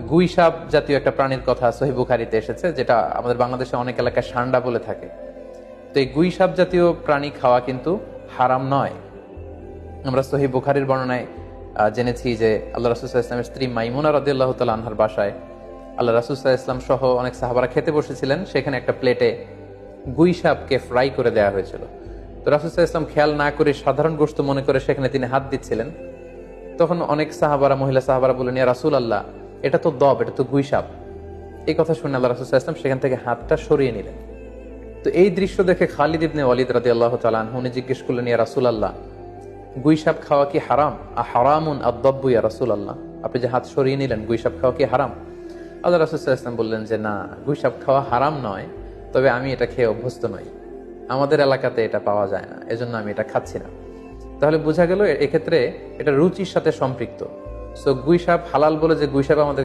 গুই সাপ জাতীয় একটা প্রাণীর কথা সহি বুখারিতে এসেছে, যেটা আমাদের বাংলাদেশে অনেক এলাকায় সান্ডা বলে থাকে। তো এই গুইসাপ জাতীয় প্রাণী খাওয়া কিন্তু হারাম নয়। আমরা সহি বুখারির বর্ণনায় জেনেছি যে আল্লাহ রাসুল্লাহ ইসলামের স্ত্রী মাইমুনা রদিয়াল্লাহ তাল আনহার বাসায় আল্লাহ রাসুল্লাহ ইসলাম সহ অনেক সাহাবারা খেতে বসেছিলেন। সেখানে একটা প্লেটে গুই সাপকে ফ্রাই করে দেওয়া হয়েছিল। তো রাসুল্লাহ ইসলাম খেয়াল না করে সাধারণ গোস্ত মনে করে সেখানে তিনি হাত দিচ্ছিলেন। তখন অনেক সাহাবারা, মহিলা সাহাবারা বললেন, ইয়া রাসুল আল্লাহ এটা তো দব, এটা তো গুই সাপ। এই কথা শুনে আল্লাহ রাসুল্লাহ ইসলাম সেখান থেকে হাতটা সরিয়ে নিলেন। তো এই দৃশ্য দেখে খালিদ ইবনে ওয়ালিদ রাদি আল্লাহ তালান উনি জিজ্ঞেস করলেন, ইয়া রাসুল আল্লাহ গুই সাপ খাওয়া কি হারাম? আ, হারামুন আদব্বু ইয়া রাসুল আল্লাহ আপনি যে হাত সরিয়ে নিলেন, গুই সাপ খাওয়া কি হারাম? আল্লাহ রাসুল ইসলাম বললেন যে, না, গুই সাপ খাওয়া হারাম নয়, তবে আমি এটা খেয়ে অভ্যস্ত নই। আমাদের এলাকাতে এটা পাওয়া যায় না, এজন্য আমি এটা খাচ্ছি না। তাহলে বোঝা গেল এক্ষেত্রে এটা রুচির সাথে সম্পৃক্ত। সো গুইসাপ হালাল বলে যে গুইসাপ আমাদের